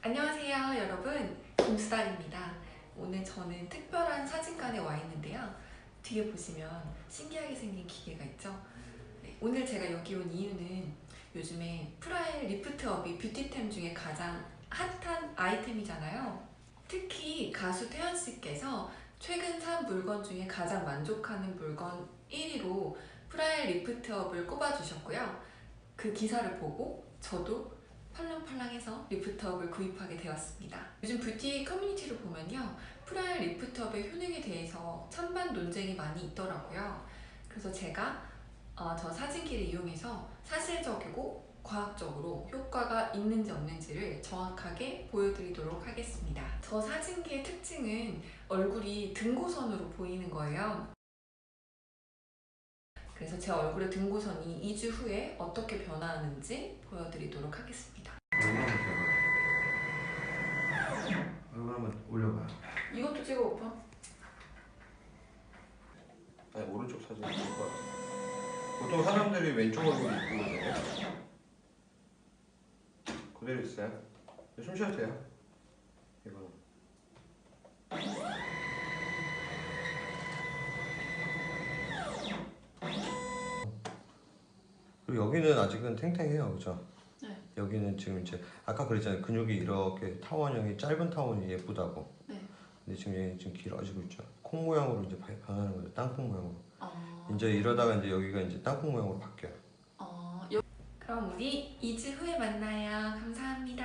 안녕하세요 여러분. 김수달입니다. 오늘 저는 특별한 사진관에 와 있는데요. 뒤에 보시면 신기하게 생긴 기계가 있죠? 네, 오늘 제가 여기 온 이유는 요즘에 프라일 리프트업이 뷰티템 중에 가장 핫한 아이템이잖아요. 특히 가수 태연 씨께서 최근 산 물건 중에 가장 만족하는 물건 1위로 프라일 리프트업을 꼽아주셨고요. 그 기사를 보고 저도 팔랑팔랑해서 리프트업을 구입하게 되었습니다. 요즘 뷰티 커뮤니티를 보면요. 프라일 리프트업의 효능에 대해서 찬반 논쟁이 많이 있더라고요. 그래서 제가 어, 저 사진기를 이용해서 사실적이고 과학적으로 효과가 있는지 없는지를 정확하게 보여드리도록 하겠습니다. 저 사진기의 특징은 얼굴이 등고선으로 보이는 거예요. 그래서 제 얼굴의 등고선이 2주 후에 어떻게 변화하는지 보여드리도록 하겠습니다. 얼굴 한번 올려봐요. 이것도 찍어 오빠. 아니 오른쪽 사진 찍을 것 같아. 보통 사람들이 왼쪽 얼굴 입고 오잖아요. 그대로 있어요. 숨 쉬어도 돼요. 이거는. 그리고 여기는 아직은 탱탱해요, 그죠? 네. 여기는 지금 이제 아까 그랬잖아요. 근육이 이렇게 타원형이 짧은 타원이 예쁘다고. 네. 근데 지금 얘 지금 길어지고 있죠. 콩 모양으로 이제 바- 변하는 거죠. 땅콩 모양으로. 어, 이제 이러다가 이제 여기가 이제 땅콩 모양으로 바뀌어요. 어, 여... 그럼 우리 2주 후에 만나요. 감사합니다.